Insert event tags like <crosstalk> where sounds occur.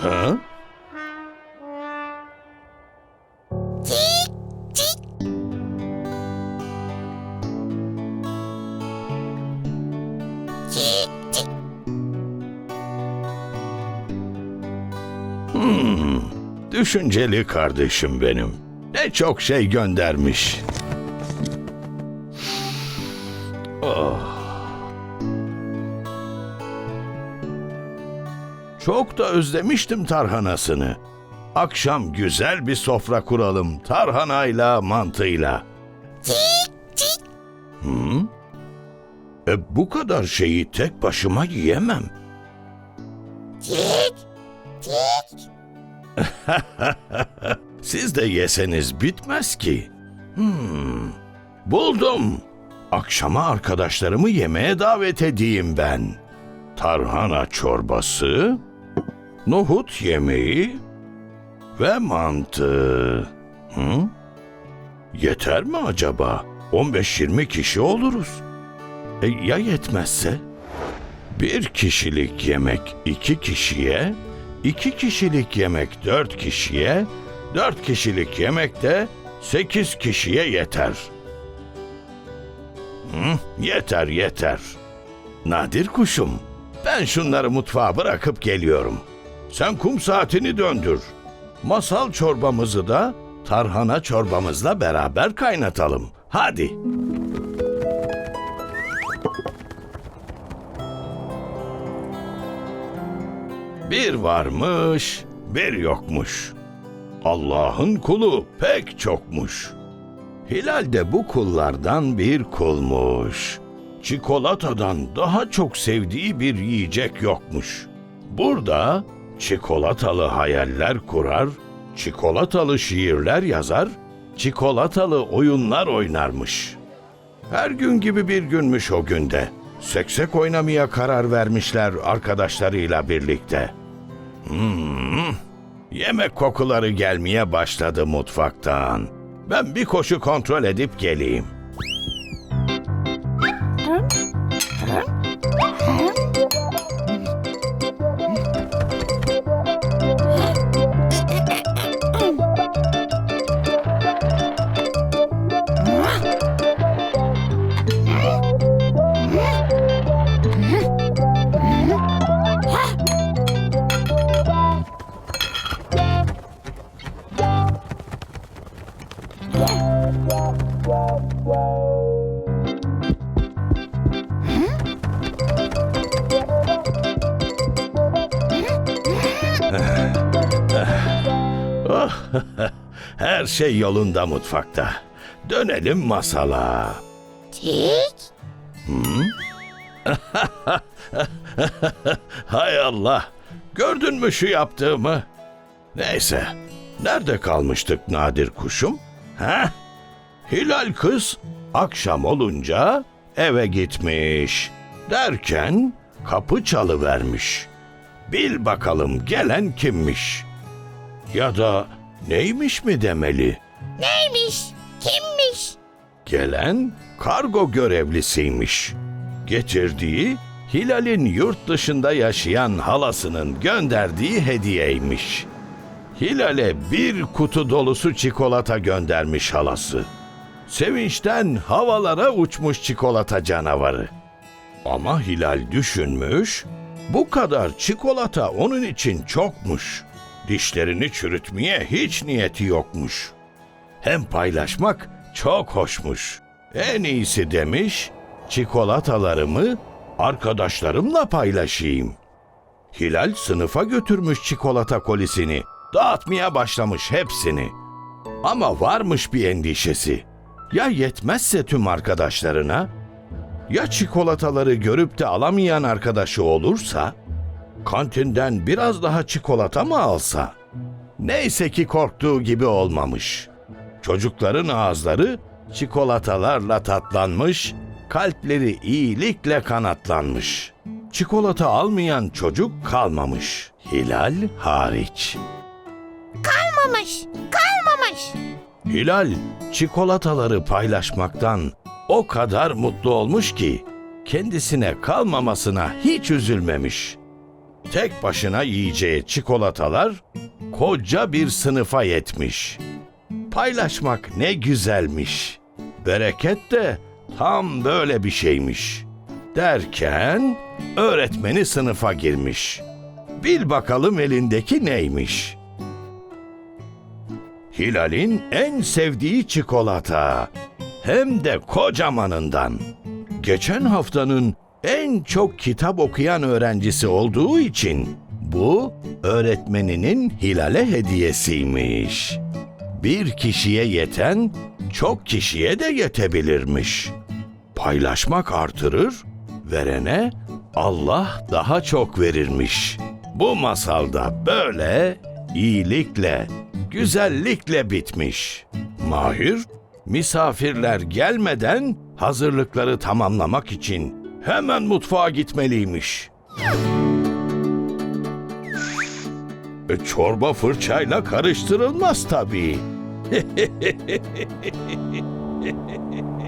Ha? Hmm, düşünceli kardeşim benim. Ne çok şey göndermiş. Çok da özlemiştim tarhanasını. Akşam güzel bir sofra kuralım tarhanayla mantıyla. Hı? E, bu kadar şeyi tek başıma yiyemem. <laughs> Siz de yeseniz bitmez ki. Hmm, buldum. Akşama arkadaşlarımı yemeğe davet edeyim ben. Tarhana çorbası, nohut yemeği ve mantı. Hı? Yeter mi acaba? 15-20 kişi oluruz. E, ya yetmezse? Bir kişilik yemek iki kişiye, iki kişilik yemek dört kişiye, dört kişilik yemek de sekiz kişiye yeter. Hı, yeter yeter. Nadir kuşum, ben şunları mutfağa bırakıp geliyorum. Sen kum saatini döndür. Masal çorbamızı da tarhana çorbamızla beraber kaynatalım. Hadi. Bir varmış, bir yokmuş. Allah'ın kulu pek çokmuş. Hilal de bu kullardan bir kulmuş. Çikolatadan daha çok sevdiği bir yiyecek yokmuş. Burada çikolatalı hayaller kurar, çikolatalı şiirler yazar, çikolatalı oyunlar oynarmış. Her gün gibi bir günmüş o günde. Seksek oynamaya karar vermişler arkadaşlarıyla birlikte. Hmm, yemek kokuları gelmeye başladı mutfaktan. Ben bir koşu kontrol edip geleyim. Oh, <laughs> her şey yolunda mutfakta. Dönelim masala. Tik. <laughs> <laughs> Hay Allah! Gördün mü şu yaptığımı? Neyse, nerede kalmıştık Nadir kuşum? Ha? Hilal kız akşam olunca eve gitmiş. Derken kapı çalıvermiş. Bil bakalım gelen kimmiş? Ya da neymiş mi demeli? Neymiş? Kimmiş? Gelen kargo görevlisiymiş. Getirdiği Hilal'in yurt dışında yaşayan halasının gönderdiği hediyeymiş. Hilal'e bir kutu dolusu çikolata göndermiş halası. Sevinçten havalara uçmuş çikolata canavarı. Ama Hilal düşünmüş, bu kadar çikolata onun için çokmuş. Dişlerini çürütmeye hiç niyeti yokmuş. Hem paylaşmak çok hoşmuş. En iyisi demiş, çikolatalarımı arkadaşlarımla paylaşayım. Hilal sınıfa götürmüş çikolata kolisini. Dağıtmaya başlamış hepsini. Ama varmış bir endişesi. Ya yetmezse tüm arkadaşlarına? Ya çikolataları görüp de alamayan arkadaşı olursa? Kantinden biraz daha çikolata mı alsa? Neyse ki korktuğu gibi olmamış. Çocukların ağızları çikolatalarla tatlanmış, kalpleri iyilikle kanatlanmış. Çikolata almayan çocuk kalmamış. Hilal hariç. Kalmamış. Kalmamış. Hilal çikolataları paylaşmaktan o kadar mutlu olmuş ki kendisine kalmamasına hiç üzülmemiş. tek başına yiyeceği çikolatalar koca bir sınıfa yetmiş. Paylaşmak ne güzelmiş. Bereket de tam böyle bir şeymiş. Derken öğretmeni sınıfa girmiş. Bil bakalım elindeki neymiş? Hilal'in en sevdiği çikolata. Hem de kocamanından. Geçen haftanın en çok kitap okuyan öğrencisi olduğu için bu öğretmeninin Hilal'e hediyesiymiş. Bir kişiye yeten çok kişiye de yetebilirmiş. Paylaşmak artırır, verene Allah daha çok verirmiş. Bu masalda böyle iyilikle, güzellikle bitmiş. Mahir, misafirler gelmeden hazırlıkları tamamlamak için hemen mutfağa gitmeliymiş. E, çorba fırçayla karıştırılmaz tabii. <laughs>